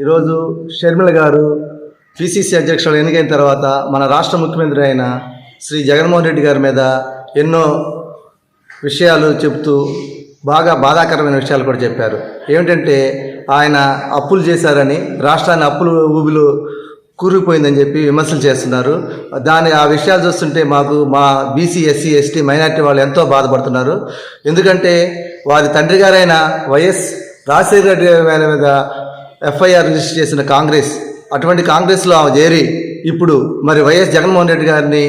ఈరోజు షర్మిల గారు పిసిసి అధ్యక్షులు ఎన్నికైన తర్వాత మన రాష్ట్ర ముఖ్యమంత్రి అయిన శ్రీ జగన్మోహన్ రెడ్డి గారి మీద ఎన్నో విషయాలు చెప్తూ బాగా బాధాకరమైన విషయాలు కూడా చెప్పారు. ఏమిటంటే ఆయన అప్పులు చేశారని రాష్ట్రాన్ని అప్పులు ఊబిలో కూరుకుపోయిందని చెప్పి విమర్శలు చేస్తున్నారు. దాని ఆ విషయాలు చూస్తుంటే మాకు మా బీసీ ఎస్సీ ఎస్టీ మైనార్టీ వాళ్ళు ఎంతో బాధపడుతున్నారు. ఎందుకంటే వారి తండ్రి గారైన వైఎస్ రాజశేఖర రెడ్డి గారి మీద ఎఫ్ఐఆర్ రిజిస్టర్ చేసిన కాంగ్రెస్ అటువంటి కాంగ్రెస్లో ఆమె చేరి ఇప్పుడు మరి వైఎస్ జగన్మోహన్ రెడ్డి గారిని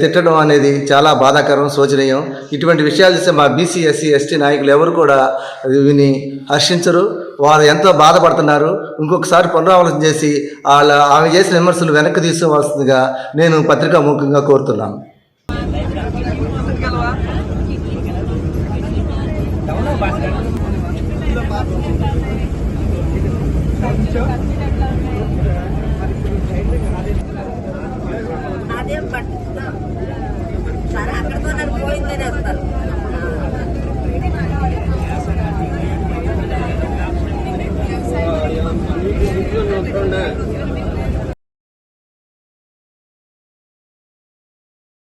తిట్టడం అనేది చాలా బాధాకరం శోచనీయం. ఇటువంటి విషయాలు చూస్తే మా బీసీ ఎస్సీ ఎస్టీ నాయకులు ఎవరు కూడా విని హర్షించరు. వారు ఎంతో బాధపడుతున్నారు. ఇంకొకసారి పునరావలోచన చేసి వాళ్ళ ఆమె చేసిన విమర్శలు వెనక్కి తీసుకోవాల్సిందిగా నేను పత్రికా ముఖ్యంగా కోరుతున్నాను. Thank you.